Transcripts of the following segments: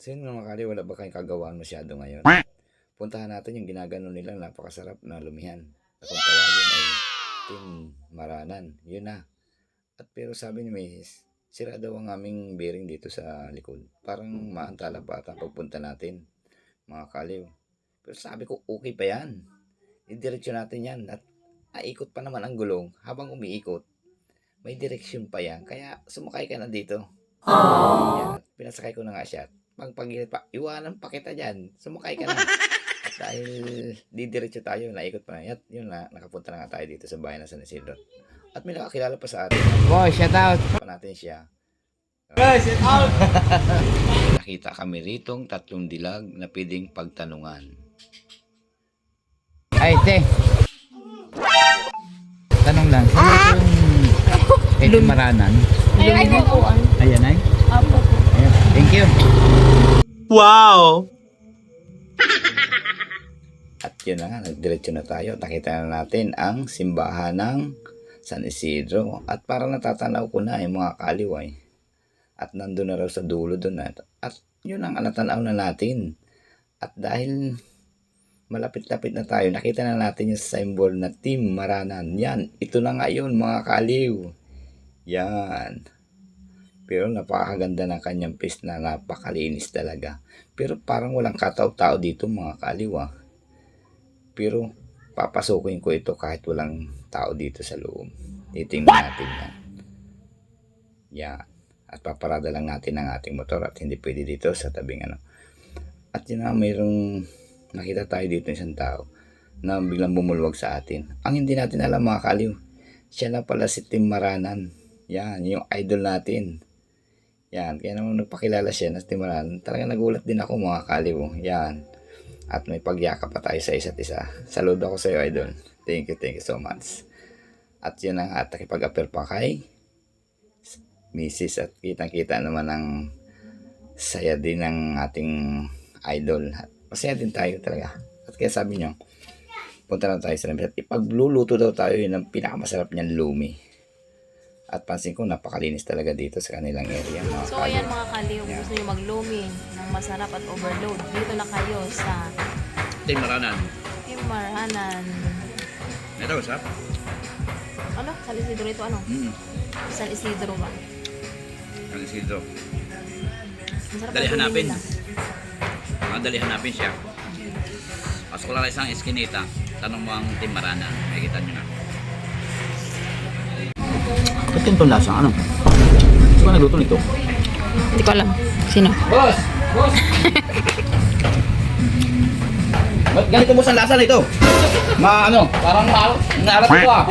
Sino mga kali, wala ba kayong kagawaan masyado ngayon? Puntahan natin yung ginagano nila, napakasarap na lumihan. At kung tawagin ay Team Maranan. Yun na. At pero sabi ni Mays, sira daw ang aming bearing dito sa likod. Parang maantala pa at ang pagpunta natin, mga kaliw. Pero sabi ko, okay pa yan. Idiretso natin yan. At aikot pa naman ang gulong habang umiikot. May direksyon pa yan. Kaya sumakay ka na dito. Yan. Pinasakay ko na nga siya. Pag pagilit pa, iwanan pa kita dyan. Sumakay ka na. Dahil didiretso tayo, naikot pa na. At yun na, nakapunta na nga tayo dito sa bayan ng San Isidro. At may nakakilala pa sa atin. Boy, shout out. Pa natin siya. Guys, shout out! Nakita kami ritong tatlong dilag na pwedeng pagtanungan. Ay, te. Tanong lang. Sino itong Eddie Maranan? Ay, ay, po. Ayan ay. Apo po. Ayan. Thank you. Wow! At yun na nga, nagdiretso na tayo. Nakita na natin ang simbahan ng San Isidro. At parang natatanaw ko na yung mga kaliway. At nandun na raw sa dulo doon. At, at yun ang natanaw na natin. At dahil malapit-lapit na tayo, nakita na natin yung symbol na Team Maranan. Yan, ito na nga yun mga kaliw. Yan. Pero napakaganda ng kanyang pis na napakalinis talaga. Pero parang walang katao-tao dito mga kaliw ah. Pero papasukin ko ito kahit walang tao dito sa loob. Titingnan natin yan. Yan. At paparada lang natin ang ating motor at hindi pwede dito sa tabing ano. At yun na mayroong nakita tayo dito isang tao na biglang bumulwag sa atin. Ang hindi natin alam mga kaliw, siya na pala si Tim Maranan. Yan, yung idol natin. Yan, kaya naman nagpakilala siya na si Tim Maranan. Talaga nagulat din ako mga kaliw. Yan. At may pagyakap pa tayo sa isa't isa. Saludo ako sa iyo, idol. Thank you, thank you so much. At yun ang at nakipag-appeal pa kay Mrs. At kitang-kita naman ang saya din ng ating idol. At Masaya din tayo talaga. At kaya sabi niyo, punta na tayo sa lamesa. Ipagluluto daw tayo yun ng pinakamasarap niyang lumi. At pansin ko, napakalinis talaga dito sa kanilang area. Mga So ayan mga kaliw, kung gusto nyo maglumi ng masarap at overload, dito na kayo sa Team Maranan. Timarahanan. Ito, usap? Ano? San Isidro ito ano? Mm. San Isidro ba? Ang Isidro. Masarap Dali hanapin. nila. Madali hanapin siya. Pasok lang isang eskinita. Tanong mo ang Team Marana. Makikita nyo na. Ba't ganitong lasa? Ano? Sino ba nagluto nito? Hindi ko alam. Sino? Boss! Boss! Ba't ganito mo sa lasa nito? Ma ano, parang ma naalat ko ah.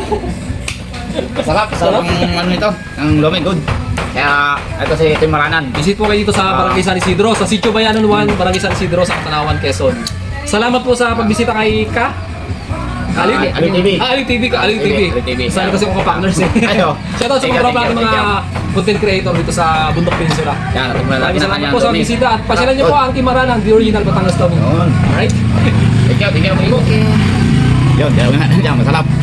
Sarap, sarap ang ano nito, ang lumi, good. Kaya ito si Tim Maranan. Visit po kayo dito sa Barangay San Isidro, sa Sitio Bayanan 1, Barangay San Isidro, sa Katanawan, Quezon. Salamat po sa pagbisita kay Ka. Aliw? Ah, Aliw TV. Ah, Aliw TV ka, Aliw TV. Sana kasi ako partners eh. Ayo. Shoutout sa Thank you, mga you, mga content creator dito sa Bundok Peninsula. Yan, natumula natin salamat kanyang po sa bisita at pasyalan niyo po ang Team Maranan, the original Batangas. Yun. Alright? Thank you, thank you, thank you. Yun, dyan nga, dyan, masarap.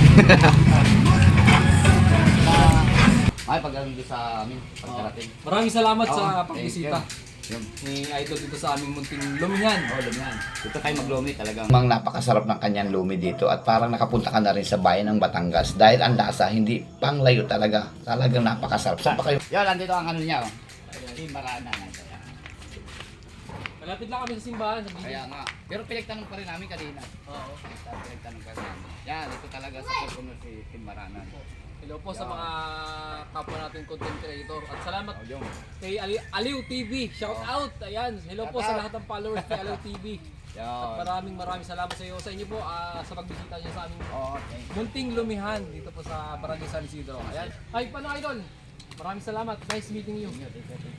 Ay, dito sa amin, pagkarating. Maraming salamat sa pagbisita Yun. ni Idol dito sa aming munting lumihan. Oh, lumihan. Dito tayo maglumi talagang. Mang napakasarap ng kanyang lumi dito at parang nakapunta ka na rin sa bayan ng Batangas dahil ang lasa hindi panglayo talaga. Talagang napakasarap. Saan pa kayo? Yan, nandito ang ano niya. Oh. Team Marana. Malapit lang kami sa simbahan. Sa Kaya nga. Pero pinagtanong pa rin namin kanina. Oo. Pinagtanong pa rin namin. Yan, ito talaga sa puno si Team Marana. Hello po sa mga kapwa natin content creator. At salamat Oh, kay Ali Aliw TV. Shout out. Ayan. Hello po Shout sa out. lahat ng followers kay Aliw TV. At Yan. maraming maraming salamat sa iyo sa inyo po ah, sa pagbisita niyo sa aming Oh, okay. munting lumihan dito po sa Barangay San Isidro. Ayan. Ay, paano idol? Maraming salamat. Nice meeting. Thank you, thank you, thank you.